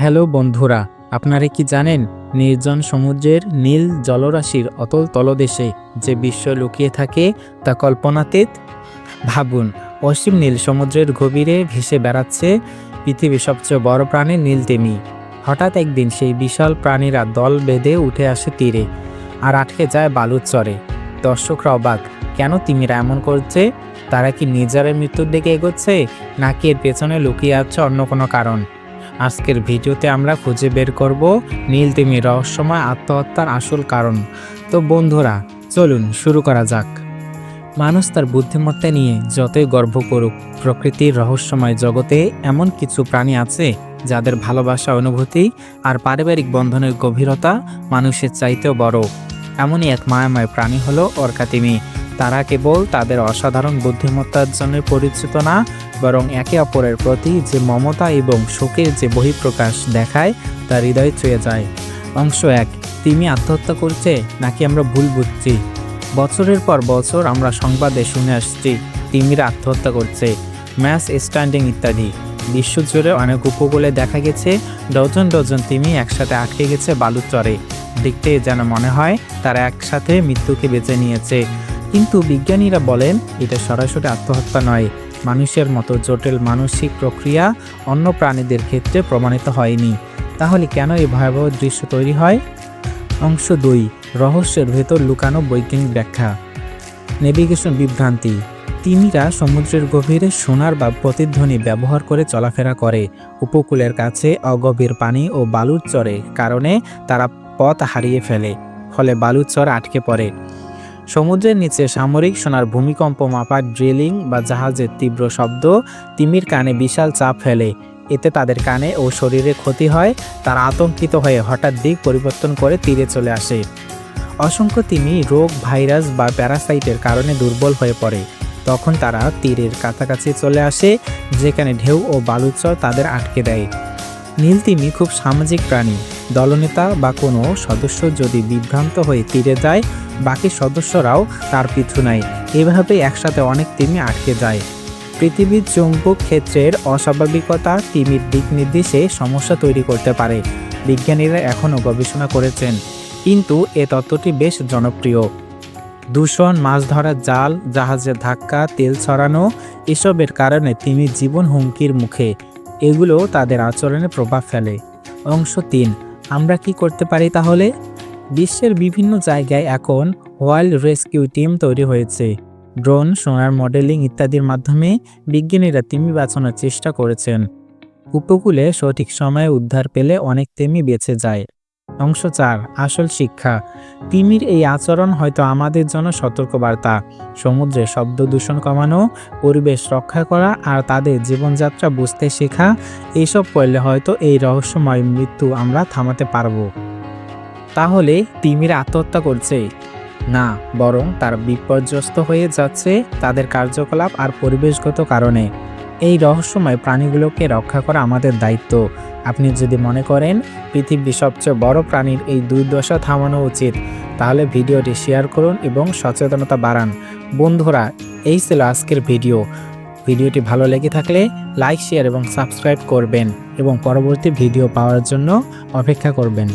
Hello বন্ধুরা, আপনারা কি জানেন নির্জন সমুদ্রের নীল জলরাশির অতল তলদেশে যে বিশ্ব লুকিয়ে থাকে তা কল্পনাতীত ভাবুন অসীম নীল সমুদ্রের গভীরে ভেসে বেড়াচ্ছে পৃথিবীর সবচেয়ে বড় প্রাণী নীল তেমি হঠাৎ একদিন সেই বিশাল প্রাণীরা দল বেঁধে উঠে আসে তীরে আর আটকে যায় বালুর চরে। দর্শকরা অবাক, কেন তিমিরা এমন করছে? তারা কি নিজের মৃত্যুর দিকে এগোচ্ছে নাকি এর পেছনে লুকিয়ে আছে অন্য কোনো কারণ? আজকের ভিডিওতে আমরা খুঁজে বের করব নীল তিমির রহস্যময় আত্মহত্যার আসল কারণ। তো বন্ধুরা, চলুন শুরু করা যাক। মানুষ তার বুদ্ধিমত্তা নিয়ে যতই গর্ব করুক, প্রকৃতির রহস্যময় জগতে এমন কিছু প্রাণী আছে যাদের ভালোবাসা, অনুভূতি আর পারিবারিক বন্ধনের গভীরতা মানুষের চাইতেও বড়। এমনই এক মায়াময় প্রাণী হলো অর্কাতিমি। তারা কেবল তাদের অসাধারণ বুদ্ধিমত্তার জন্য পরিচিত না বরং একে অপরের প্রতি যে মমতা এবং শোকের যে বহিঃপ্রকাশ দেখায়, তা হৃদয় ছুঁয়ে যায়। অংশ এক তিমি আত্মহত্যা করছে, নাকি আমরা ভুল বুঝছি? বছরের পর বছর আমরা সংবাদে শুনে আসছি, তিমিরা আত্মহত্যা করছে। ম্যাচ স্ট্যান্ডিং ইত্যাদি। বিশ্বজুড়ে অনেক উপকূলে দেখা গেছে, ডজন ডজন তিমি একসাথে আটকে গেছে বালুর চরে। দেখতে যেন মনে হয়, তারা একসাথে মৃত্যুকে বেছে নিয়েছে। কিন্তু বিজ্ঞানীরা বলেন, এটা সরাসরি আত্মহত্যা নয়। মানুষের মতো জটিল মানসিক প্রক্রিয়া অন্য প্রাণীদের ক্ষেত্রে প্রমাণিত হয়নি। তাহলে কেন এই ভয়াবহ দৃশ্য তৈরি হয়? অংশ দুই, রহস্যের ভেতর লুকানো বৈজ্ঞানিক ব্যাখ্যা। নেভিগেশন বিভ্রান্তি। তিমিরা সমুদ্রের গভীরে সোনার বা প্রতিধ্বনি ব্যবহার করে চলাফেরা করে। উপকূলের কাছে অগভীর পানি ও বালুর চরে কারণে তারা পথ হারিয়ে ফেলে, ফলে বালুর চর আটকে পড়ে। সমুদ্রের নিচে সামরিক সোনার ভূমিকম্প মাপার ড্রিলিং বা জাহাজের তীব্র শব্দ তিমির কানে বিশাল চাপ ফেলে। এতে তাদের কানে ও শরীরে ক্ষতি হয়, তারা আতঙ্কিত হয়ে হঠাৎ দিক পরিবর্তন করে তীরে চলে আসে। অসংখ্য তিমি রোগ, ভাইরাস বা প্যারাসাইটের কারণে দুর্বল হয়ে পড়ে। তখন তারা তীরের কাছাকাছি চলে আসে, যেখানে ঢেউ ও বালুচর তাদের আটকে দেয়। নীল তিমি খুব সামাজিক প্রাণী। দলনেতা বা কোনো সদস্য যদি বিভ্রান্ত হয়ে তীরে যায় বাকি সদস্যরাও তার পিছু নেয়। এভাবে একসাথে অনেক তিমি আটকে যায়। পৃথিবীর চৌম্বক ক্ষেত্রের অস্বাভাবিকতা তিমির দিক নির্দেশে সমস্যা তৈরি করতে পারে, বিজ্ঞানীরা এখনও গবেষণা করেছেন। কিন্তু এ তত্ত্বটি বেশ জনপ্রিয়। দূষণ, মাছ ধরার জাল, জাহাজের ধাক্কা, তেল ছড়ানো, এসবের কারণে তিমি জীবন হুমকির মুখে। এগুলো তাদের আচরণে প্রভাব ফেলে। অংশ তিন, আমরা কি করতে পারি তাহলে? বিশ্বের বিভিন্ন জায়গায় এখন ওয়াইল্ড রেস্কিউ টিম তৈরি হয়েছে। ড্রোন, সোনার মডেলিং ইত্যাদির মাধ্যমে বিজ্ঞানীরা তিমি বাঁচানোর চেষ্টা করেছেন। উপকূলে সঠিক সময়ে উদ্ধার পেলে অনেক তিমি বেঁচে যায়। অংশ চার, আসল শিক্ষা। তিমির এই আচরণ হয়তো আমাদের জন্য সতর্কবার্তা। সমুদ্রে শব্দ দূষণ কমানো, পরিবেশ রক্ষা করা আর তাদের জীবনযাত্রা বুঝতে শেখা এইসব করলে হয়তো এই রহস্যময় মৃত্যু আমরা থামাতে পারব। তাহলে তিমির আত্মহত্যা করছে। না, বরং তার বিপর্যস্ত হয়ে যাচ্ছে তাদের কার্যকলাপ আর পরিবেশগত কারণে। এই রহস্যময় প্রাণীগুলোকে রক্ষা করা আমাদের দায়িত্ব। আপনি যদি মনে করেন পৃথিবীর সবচেয়ে বড় প্রাণীর এই দুর্দশা থামানো উচিত, তাহলে ভিডিওটি শেয়ার করুন এবং সচেতনতা বাড়ান। বন্ধুরা, এই ছিল আজকের ভিডিও। ভিডিওটি ভালো লেগে থাকলে লাইক, শেয়ার এবং সাবস্ক্রাইব করবেন এবং পরবর্তী ভিডিও পাওয়ার জন্য অপেক্ষা করবেন।